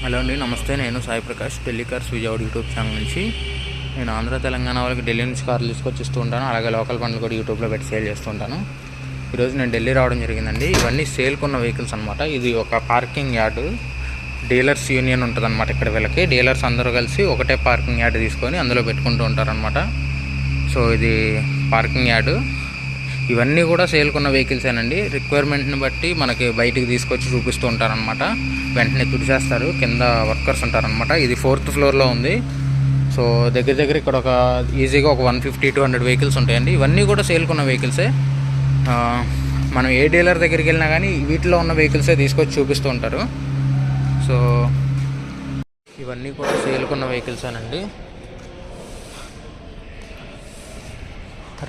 Hello అండి నమస్తే. నేను Sai Prakash Delhi cars Vijayawada YouTube channel నుంచి. నేను ఆంధ్ర తెలంగాణ వాళ్ళకి ఢిల్లీ నుంచి కార్లు తీసుకొచ్చి ఇస్తూ ఉంటాను. అలాగే లోకల్ పనులు కూడా యూట్యూబ్లో పెట్టి సేల్ చేస్తూ ఉంటాను. ఈరోజు నేను ఢిల్లీ రావడం జరిగిందండి. ఇవన్నీ సేల్కున్న వెహికల్స్ అనమాట ఇది ఒక పార్కింగ్ యార్డు. డీలర్స్ యూనియన్ ఉంటుంది అనమాట ఇక్కడ వీళ్ళకి. డీలర్స్ అందరూ కలిసి ఒకటే పార్కింగ్ యార్డ్ తీసుకొని అందులో పెట్టుకుంటూ ఉంటారనమాట సో ఇది పార్కింగ్ యార్డు. ఇవన్నీ కూడా సేల్కున్న వెహికల్సేనండి రిక్వైర్మెంట్ని బట్టి మనకి బయటికి తీసుకొచ్చి చూపిస్తూ ఉంటారనమాట వెంటనే తుడిచేస్తారు కింద వర్కర్స్ ఉంటారనమాట ఇది ఫోర్త్ ఫ్లోర్లో ఉంది. సో దగ్గర దగ్గర ఇక్కడ ఒక ఈజీగా ఒక one fifty two hundred vehicles ఉంటాయండి. ఇవన్నీ కూడా సేల్కున్న వెహికల్సే మనం ఏ డీలర్ దగ్గరికి వెళ్ళినా కానీ వీటిలో ఉన్న వెహికల్సే తీసుకొచ్చి చూపిస్తూ ఉంటారు. సో ఇవన్నీ కూడా సేల్కున్న వెహికల్సేనండి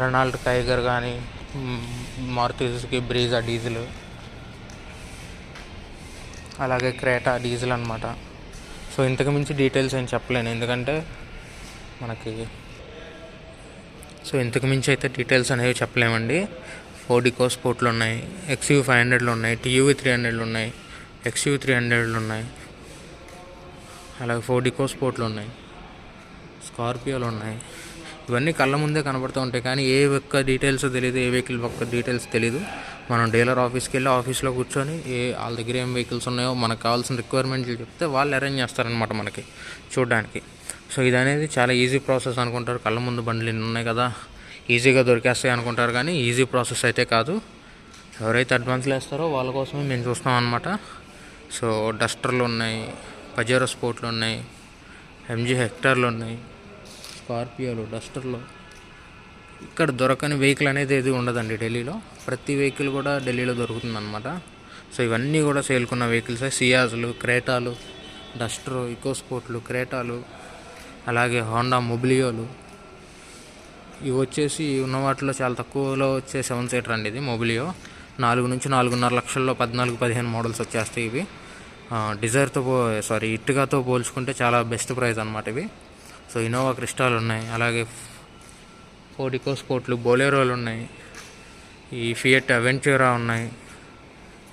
రెనాల్డ్ టైగర్ కానీ మారుతి సుజుకి బ్రీజా డీజిల్. అలాగే క్రేటా డీజిల్ అనమాట సో ఇంతకు మించి డీటెయిల్స్ ఏం చెప్పలేను. ఎందుకంటే మనకి సో ఇంతకు మించి అయితే డీటెయిల్స్ అనేవి చెప్పలేమండి. ఫోర్డికో స్పోర్ట్లు ఉన్నాయి. ఎక్స్యూ ఫైవ్ హండ్రెడ్లు ఉన్నాయి. టీయూవి త్రీ హండ్రెడ్లు ఉన్నాయి. ఎక్స్యూ త్రీ హండ్రెడ్లు ఉన్నాయి. అలాగే ఫోర్డికో స్పోర్ట్లు ఉన్నాయి. స్కార్పియోలు ఉన్నాయి. ఇవన్నీ కళ్ళ ముందే కనబడుతూ ఉంటాయి. కానీ ఏ ఒక్క డీటెయిల్స్ తెలియదు ఏ వెహికల్ ఒక్క డీటెయిల్స్ తెలియదు మనం డీలర్ ఆఫీస్కి వెళ్ళి ఆఫీస్లో కూర్చొని ఏ వాళ్ళ దగ్గర ఏం వెహికల్స్ ఉన్నాయో మనకు కావాల్సిన రిక్వైర్మెంట్లు చెప్తే వాళ్ళు అరేంజ్ చేస్తారనమాట మనకి చూడడానికి. సో ఇది అనేది చాలా ఈజీ ప్రాసెస్ అనుకుంటారు. కళ్ళ ముందు బండ్లు ఎన్ని ఉన్నాయి కదా ఈజీగా దొరికేస్తాయి అనుకుంటారు. కానీ ఈజీ ప్రాసెస్ అయితే కాదు. ఎవరైతే అడ్వాన్స్లు వేస్తారో వాళ్ళ కోసమే మేము చూస్తాం అనమాట సో డస్టర్లు ఉన్నాయి పజేరో స్పోర్ట్లు ఉన్నాయి ఎంజీ హెక్టర్లు ఉన్నాయి. స్కార్పియోలు డస్టర్లు. ఇక్కడ దొరకని వెహికల్ అనేది ఏది ఉండదండి ఢిల్లీలో. ప్రతి వెహికల్ కూడా ఢిల్లీలో దొరుకుతుంది అనమాట సో ఇవన్నీ కూడా సేల్కున్న వెహికల్స్ సియాజులు క్రేటాలు డస్టర్ ఇకోస్పోర్ట్లు క్రేటాలు అలాగే హోండా మొబిలియోలు. ఇవి వచ్చేసి ఉన్న వాటిలో చాలా తక్కువలో వచ్చే సెవెన్ సీటర్ అండి ఇది మొబిలియో. నాలుగు నుంచి నాలుగున్నర లక్షల్లో పద్నాలుగు పదిహేను మోడల్స్ వచ్చేస్తాయి ఇవి. డిజైర్తో పో సారీ ఇట్టుగాతో పోల్చుకుంటే చాలా బెస్ట్ ప్రైస్ అనమాట ఇవి. సో ఇన్నోవా క్రిస్టాలు ఉన్నాయి. అలాగే ఫోర్డికో స్పోర్ట్లు బోలేరోలు ఉన్నాయి. ఈ ఫియట్ అవెంచూరా ఉన్నాయి.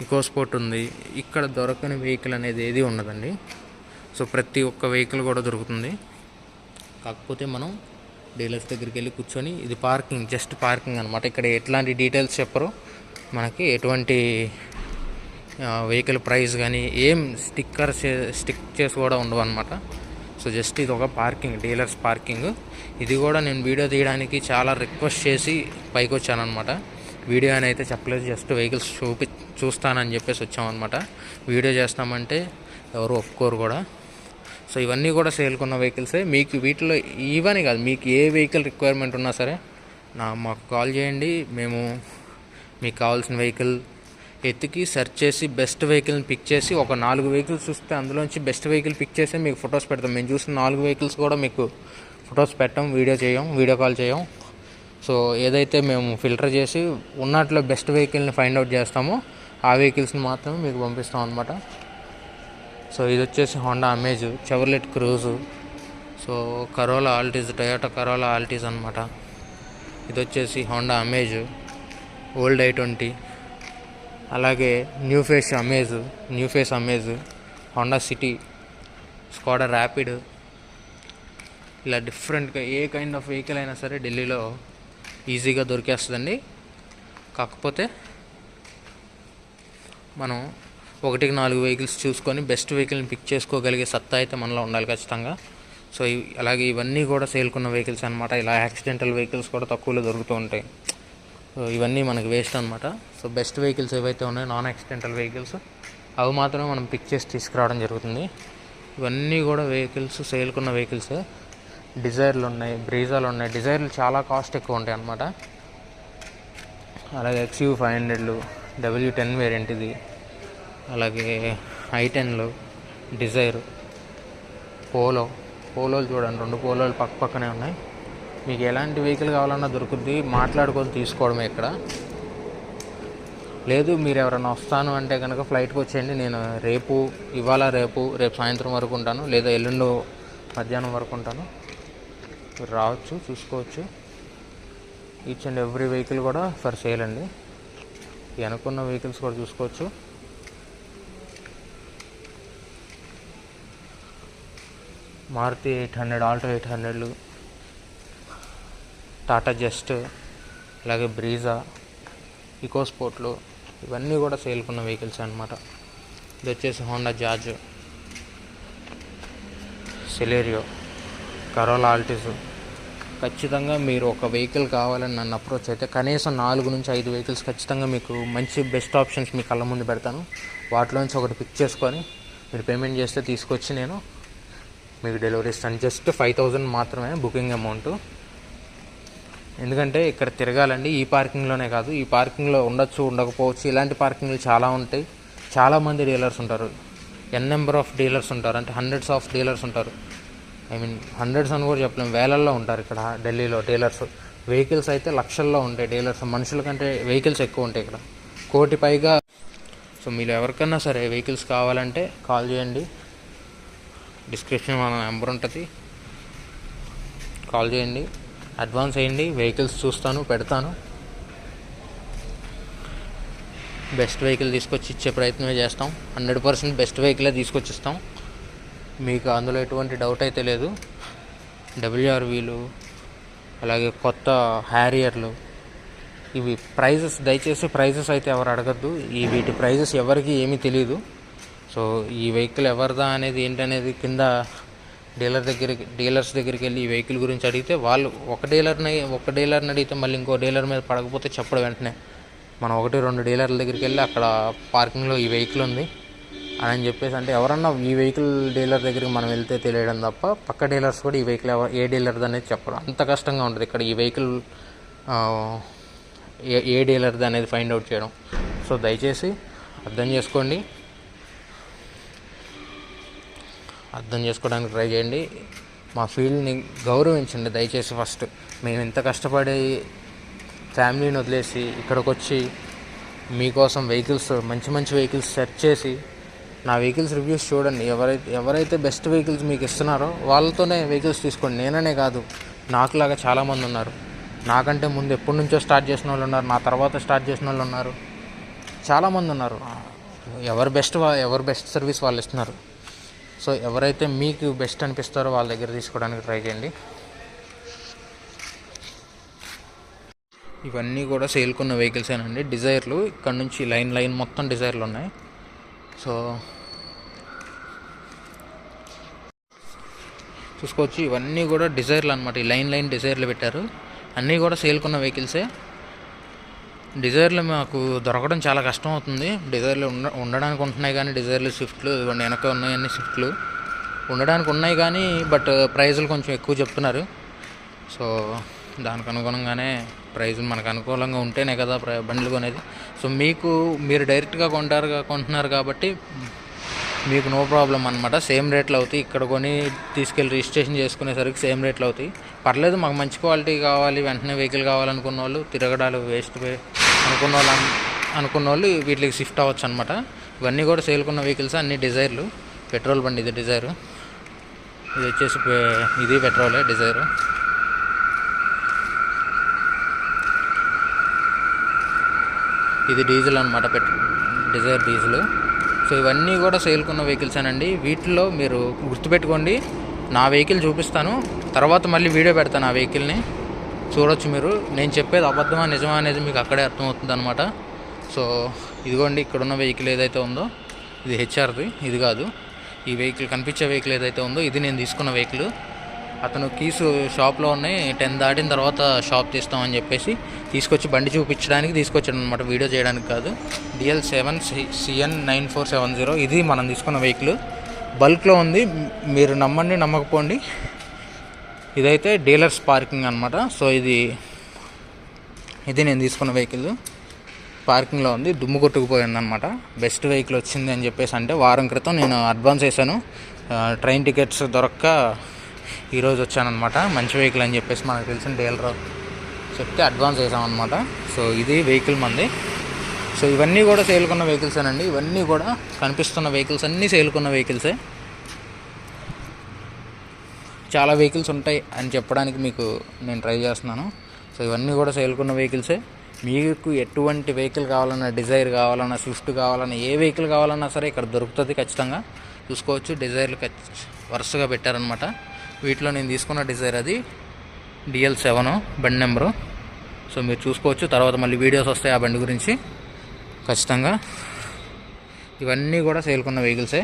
ఇకో స్పోర్ట్ ఉంది. ఇక్కడ దొరకని వెహికల్ అనేది ఏది ఉండదండి. సో ప్రతి ఒక్క వెహికల్ కూడా దొరుకుతుంది. కాకపోతే మనం డీలర్స్ దగ్గరికి వెళ్ళి కూర్చొని ఇది పార్కింగ్ జస్ట్ పార్కింగ్ అనమాట ఇక్కడ ఎట్లాంటి డీటెయిల్స్ చెప్పరు మనకి ఎటువంటి వెహికల్ ప్రైస్ కానీ ఏం స్టిక్కర్ స్టిక్ చేసి కూడా ఉండవు అనమాట సో జస్ట్ ఇది ఒక పార్కింగ్ డీలర్స్ పార్కింగ్ ఇది కూడా నేను వీడియో తీయడానికి చాలా రిక్వెస్ట్ చేసి పైకి వచ్చానమాట వీడియో అని అయితే చెప్పలేదు జస్ట్ వెహికల్స్ చూపి చూస్తానని చెప్పేసి వచ్చామన్నమాట. వీడియో చేస్తామంటే ఎవరు ఒప్పుకోరు కూడా. సో ఇవన్నీ కూడా సేల్కున్న వెహికల్సే మీకు వీటిలో ఇవని కాదు మీకు ఏ వెహికల్ రిక్వైర్మెంట్ ఉన్నా సరే నా మాకు కాల్ చేయండి. మేము మీకు కావాల్సిన వెహికల్ ఎత్తికి సెర్చ్ చేసి బెస్ట్ వెహికల్ని పిక్ చేసి ఒక నాలుగు వెహికల్స్ చూస్తే అందులోంచి బెస్ట్ వెహికల్ పిక్ చేసి మీకు ఫొటోస్ పెడతాం. మేము చూసిన నాలుగు వెహికల్స్ కూడా మీకు ఫొటోస్ పెట్టాం వీడియో చేయం వీడియో కాల్ చేయం. సో ఏదైతే మేము ఫిల్టర్ చేసి ఉన్నట్లో బెస్ట్ వెహికల్ని ఫైండ్ అవుట్ చేస్తామో ఆ వెహికల్స్ని మాత్రమే మీకు పంపిస్తాం అనమాట సో ఇది వచ్చేసి Honda Amaze Chevrolet Cruze so Corolla Altis Toyota Corolla Altis అనమాట ఇది వచ్చేసి Honda Amaze old i twenty అలాగే new face Amaze new face Amaze Honda City Skoda Rapid ఇలా డిఫరెంట్గా ఏ కైండ్ ఆఫ్ వెహికల్ అయినా సరే ఢిల్లీలో ఈజీగా దొరికేస్తుందండి. కాకపోతే మనం ఒకటికి నాలుగు వెహికల్స్ చూసుకొని బెస్ట్ వెహికల్ని పిక్ చేసుకోగలిగే సత్తా అయితే మనలో ఉండాలి ఖచ్చితంగా. సో అలాగే ఇవన్నీ కూడా సేల్కున్న వెహికల్స్ అనమాట ఇలా యాక్సిడెంటల్ వెహికల్స్ కూడా తక్కువలో దొరుకుతూ ఉంటాయి. సో ఇవన్నీ మనకి వేస్ట్ అనమాట సో బెస్ట్ వెహికల్స్ ఏవైతే ఉన్నాయో నాన్ యాక్సిడెంటల్ వెహికల్స్ అవి మాత్రమే మనం పిక్ చేసి తీసుకురావడం జరుగుతుంది. ఇవన్నీ కూడా వెహికల్స్ సేల్కున్న వెహికల్స్ డిజైర్లు ఉన్నాయి బ్రీజాలు ఉన్నాయి. డిజైర్లు చాలా కాస్ట్ ఎక్కువ ఉంటాయి అనమాట అలాగే ఎక్స్యూ ఫైవ్ హండ్రెడ్లు డబ్ల్యూ టెన్ వేరియంట్ ఇది. అలాగే ఐ టెన్లు డిజైర్ పోలో పోలోలు చూడండి రెండు పోలోలు పక్క పక్కనే ఉన్నాయి. మీకు ఎలాంటి వెహికల్ కావాలన్నా దొరుకుద్ది. మాట్లాడుకొని తీసుకోవడమే ఇక్కడ. లేదు మీరు ఎవరైనా వస్తాను అంటే కనుక ఫ్లైట్కి వచ్చేయండి. నేను రేపు ఇవాళ రేపు రేపు సాయంత్రం వరకు ఉంటాను. లేదా ఎల్లుండి మధ్యాహ్నం వరకు ఉంటాను. మీరు రావచ్చు చూసుకోవచ్చు. ఈచ్ అండ్ ఎవ్రీ వెహికల్ కూడా ఫర్ సేల్ అండి. వెనుకున్న వెహికల్స్ కూడా చూసుకోవచ్చు. Maruti eight hundred Alto eight హండ్రెడ్లు. Tata just అలాగే బ్రీజా ఇకోస్పోర్ట్లు ఇవన్నీ కూడా సేల్కున్న వెహికల్స్ అనమాట ఇది వచ్చేసి Honda Jazz Celerio Corolla Altis. ఖచ్చితంగా మీరు ఒక వెహికల్ కావాలని నన్ను అప్రోచ్ అయితే కనీసం నాలుగు నుంచి ఐదు వెహికల్స్ ఖచ్చితంగా మీకు మంచి బెస్ట్ ఆప్షన్స్ మీ కళ్ళ ముందు పెడతాను. వాటిలోంచి ఒకటి పిక్ చేసుకొని మీరు పేమెంట్ చేస్తే తీసుకొచ్చి నేను మీకు డెలివరీ ఇస్తాను. జస్ట్ ఫైవ్ థౌజండ్ మాత్రమే బుకింగ్ అమౌంట్. ఎందుకంటే ఇక్కడ తిరగాలండి ఈ పార్కింగ్లోనే కాదు. ఈ పార్కింగ్లో ఉండొచ్చు ఉండకపోవచ్చు ఇలాంటి పార్కింగ్లు చాలా ఉంటాయి. చాలామంది డీలర్స్ ఉంటారు. ఎన్ నెంబర్ ఆఫ్ డీలర్స్ ఉంటారు. అంటే హండ్రెడ్స్ ఆఫ్ డీలర్స్ ఉంటారు. ఐ మీన్ హండ్రెడ్స్ అని కూడా చెప్పలేం. వేలల్లో ఉంటారు ఇక్కడ ఢిల్లీలో డీలర్స్. వెహికల్స్ అయితే లక్షల్లో ఉంటాయి డీలర్స్. మనుషుల కంటే వెహికల్స్ ఎక్కువ ఉంటాయి ఇక్కడ. కోటి పైగా. సో మీరు ఎవరికన్నా సరే వెహికల్స్ కావాలంటే కాల్ చేయండి. డిస్క్రిప్షన్ మన నెంబర్ ఉంటుంది. కాల్ చేయండి. అడ్వాన్స్ వేయండి వెహికల్స్ చూస్తాను పెడతాను. బెస్ట్ వెహికల్ తీసుకొచ్చి ఇచ్చే ప్రయత్నమే చేస్తాం. హండ్రెడ్ పర్సెంట్ బెస్ట్ వెహికలే తీసుకొచ్చి ఇస్తాం మీకు అందులో ఎటువంటి డౌట్ అయితే లేదు. డబ్ల్యూఆర్వీలు అలాగే కొత్త హ్యారియర్లు ఇవి ప్రైజెస్ దయచేసి ప్రైజెస్ అయితే ఎవరు అడగద్దు. ఈ వీటి ప్రైజెస్ ఎవరికి ఏమీ తెలియదు సో ఈ వెహికల్ ఎవరిదా అనేది ఏంటనేది కింద డీలర్ దగ్గరికి డీలర్స్ దగ్గరికి వెళ్ళి ఈ వెహికల్ గురించి అడిగితే వాళ్ళు ఒక డీలర్ని ఒక డీలర్ని అడిగితే మళ్ళీ ఇంకో డీలర్ మీద పడకపోతే చెప్పడం వెంటనే. మనం ఒకటి రెండు డీలర్ల దగ్గరికి వెళ్ళి అక్కడ పార్కింగ్లో ఈ వెహికల్ ఉంది అని చెప్పేసి అంటే ఎవరన్నా ఈ వెహికల్ డీలర్ దగ్గరికి మనం వెళ్తే తెలియడం తప్ప పక్క డీలర్స్ కూడా ఈ వెహికల్ ఏ డీలర్ది అనేది చెప్పడం అంత కష్టంగా ఉంటుంది ఇక్కడ ఈ వెహికల్ ఏ ఏ డీలర్ది అనేది ఫైండ్ అవుట్ చేయడం. సో దయచేసి అర్థం చేసుకోండి. అర్థం చేసుకోవడానికి ట్రై చేయండి. మా ఫీల్డ్ని గౌరవించండి దయచేసి ఫస్ట్. మేము ఎంత కష్టపడి ఫ్యామిలీని వదిలేసి ఇక్కడికి వచ్చి మీకోసం వెహికల్స్ మంచి మంచి వెహికల్స్ సెర్చ్ చేసి నా వెహికల్స్ రివ్యూస్ చూడండి. ఎవరైతే ఎవరైతే బెస్ట్ వెహికల్స్ మీకు ఇస్తున్నారో వాళ్ళతోనే వెహికల్స్ తీసుకోండి. నేననే కాదు నాకులాగా చాలామంది ఉన్నారు. నాకంటే ముందు ఎప్పటి నుంచో స్టార్ట్ చేసిన వాళ్ళు ఉన్నారు. నా తర్వాత స్టార్ట్ చేసిన వాళ్ళు ఉన్నారు. చాలామంది ఉన్నారు. ఎవరు బెస్ట్ వా- ఎవరు బెస్ట్ సర్వీస్ వాళ్ళు ఇస్తున్నారు. సో ఎవరైతే మీకు బెస్ట్ అనిపిస్తారో వాళ్ళ దగ్గర తీసుకోవడానికి ట్రై చేయండి. ఇవన్నీ కూడా సేల్కున్న వెహికల్స్ అండి డిజైర్లు ఇక్కడ నుంచి లైన్ లైన్ మొత్తం డిజైర్లు ఉన్నాయి. సో చూసుకోవచ్చు ఇవన్నీ కూడా డిజైర్లు అనమాట ఈ లైన్ లైన్ డిజైర్లు పెట్టారు. అన్నీ కూడా సేల్కున్న వెహికల్సే. డిజైర్లు మాకు దొరకడం చాలా కష్టం అవుతుంది డిజైర్లు ఉండ ఉండడానికి ఉంటున్నాయి కానీ డిజైర్లు స్విఫ్ట్లు ఇవ్వండి వెనక ఉన్నాయన్నీ స్విఫ్ట్లు ఉండడానికి ఉన్నాయి కానీ బట్ ప్రైజులు కొంచెం ఎక్కువ చెప్తున్నారు. సో దానికి అనుగుణంగానే ప్రైజులు మనకు అనుకూలంగా ఉంటేనే కదా బండ్లు కొనేది. సో మీకు మీరు డైరెక్ట్గా కొంటారు కొంటున్నారు కాబట్టి మీకు నో ప్రాబ్లం అనమాట సేమ్ రేట్లు అవుతాయి. ఇక్కడ కొని తీసుకెళ్ళి రిజిస్ట్రేషన్ చేసుకునేసరికి సేమ్ రేట్లు అవుతాయి. పర్లేదు మాకు మంచి క్వాలిటీ కావాలి వెంటనే వెహికల్ కావాలనుకున్న వాళ్ళు తిరగడాలు వేస్ట్ అనుకున్న వాళ్ళు అనుకున్న వాళ్ళు వీటికి షిఫ్ట్ అవ్వచ్చు అనమాట ఇవన్నీ కూడా సేల్కున్న వెహికల్స్ అన్ని డిజైర్లు పెట్రోల్ బండి ఇది డిజైరు ఇది వచ్చేసి పె- ఇది పెట్రోలే డిజైరు ఇది డీజిల్ అనమాట పెట్ డిజైర్ డీజిల్ సో ఇవన్నీ కూడా సేల్కున్న వెహికల్స్ అనండి. వీటిలో మీరు గుర్తుపెట్టుకోండి. నా వెహికల్ చూపిస్తాను. తర్వాత మళ్ళీ వీడియో పెడతాను ఆ వెహికల్ని చూడొచ్చు మీరు. నేను చెప్పేది అబద్ధమా నిజమా అనేది మీకు అక్కడే అర్థమవుతుంది అనమాట సో ఇదిగోండి ఇక్కడున్న వెహికల్ ఏదైతే ఉందో ఇది హెచ్ఆర్ది ఇది కాదు. ఈ వెహికల్ కనిపించే వెహికల్ ఏదైతే ఉందో ఇది నేను తీసుకున్న వెహికల్. అతను కీస్ షాప్లో ఉన్నాయి. టెన్ దాటిన తర్వాత షాప్ తీస్తామని చెప్పేసి తీసుకొచ్చి బండి చూపించడానికి తీసుకొచ్చాడు అనమాట వీడియో చేయడానికి కాదు. DL seven CN nine four seven zero. ఇది మనం తీసుకున్న వెహికల్. బల్క్లో ఉంది. మీరు నమ్మండి నమ్మకపోండి. ఇదైతే డీలర్స్ పార్కింగ్ అనమాట సో ఇది ఇది నేను తీసుకున్న వెహికల్. పార్కింగ్లో ఉంది దుమ్ము కొట్టుకుపోయింది అనమాట బెస్ట్ వెహికల్ వచ్చింది అని చెప్పేసి అంటే వారం క్రితం నేను అడ్వాన్స్ వేసాను ట్రైన్ టికెట్స్ దొరక్క ఈరోజు వచ్చానమాట మంచి వెహికల్ అని చెప్పేసి మనకు తెలిసిన డీలర్ చెప్తే అడ్వాన్స్ వేసామన్నమాట సో ఇది వెహికల్ మంది. సో ఇవన్నీ కూడా సేల్కున్న వెహికల్సేనండి. ఇవన్నీ కూడా కనిపిస్తున్న వెహికల్స్ అన్నీ సేల్కున్న వెహికల్సే. చాలా వెహికల్స్ ఉంటాయి అని చెప్పడానికి మీకు నేను ట్రై చేస్తున్నాను. సో ఇవన్నీ కూడా సేల్కున్న వెహికల్సే మీకు ఎటువంటి వెహికల్ కావాలన్నా డిజైర్ కావాలన్నా స్విఫ్ట్ కావాలన్నా ఏ వెహికల్ కావాలన్నా సరే ఇక్కడ దొరుకుతుంది ఖచ్చితంగా. చూసుకోవచ్చు డిజైర్లు వరుసగా పెట్టారనమాట వీటిలో నేను తీసుకున్న డిజైర్ అది డిఎల్ సెవెన్ బండి నెంబరు. సో మీరు చూసుకోవచ్చు తర్వాత మళ్ళీ వీడియోస్ వస్తాయి ఆ బండి గురించి. ఖచ్చితంగా ఇవన్నీ కూడా సేల్కున్న వెహికల్సే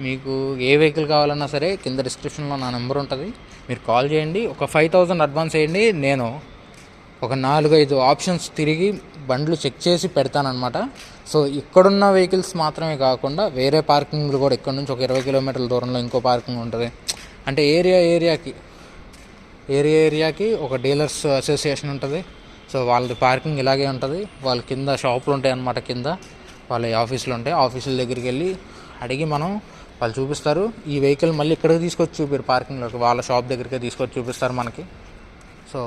మీకు ఏ వెహికల్ కావాలన్నా సరే కింద డిస్క్రిప్షన్లో నా నెంబర్ ఉంటుంది. మీరు కాల్ చేయండి. ఒక ఫైవ్ థౌజండ్ అడ్వాన్స్ వేయండి. నేను ఒక నాలుగు ఐదు ఆప్షన్స్ తిరిగి బండ్లు చెక్ చేసి పెడతానమాట సో ఇక్కడున్న వెహికల్స్ మాత్రమే కాకుండా వేరే పార్కింగ్లు కూడా ఇక్కడ నుంచి ఒక ఇరవై కిలోమీటర్ల దూరంలో ఇంకో పార్కింగ్ ఉంటుంది. అంటే ఏరియా ఏరియాకి ఏరియా ఏరియాకి ఒక డీలర్స్ అసోసియేషన్ ఉంటుంది. సో వాళ్ళది పార్కింగ్ ఇలాగే ఉంటుంది. వాళ్ళ కింద షాపులు ఉంటాయి అన్నమాట కింద. వాళ్ళ ఆఫీసులు ఉంటాయి. ఆఫీసుల దగ్గరికి వెళ్ళి అడిగి మనం వాళ్ళు చూపిస్తారు. ఈ వెహికల్ మళ్ళీ ఇక్కడికి తీసుకొచ్చి చూపారు పార్కింగ్లోకి వాళ్ళ షాప్ దగ్గరికి తీసుకొచ్చి చూపిస్తారు మనకి. సో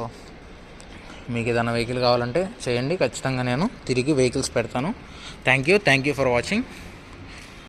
మీకు ఏదైనా వెహికల్ కావాలంటే చేయండి. ఖచ్చితంగా నేను తిరిగి వెహికల్స్ పెడతాను. Thank you thank you for watching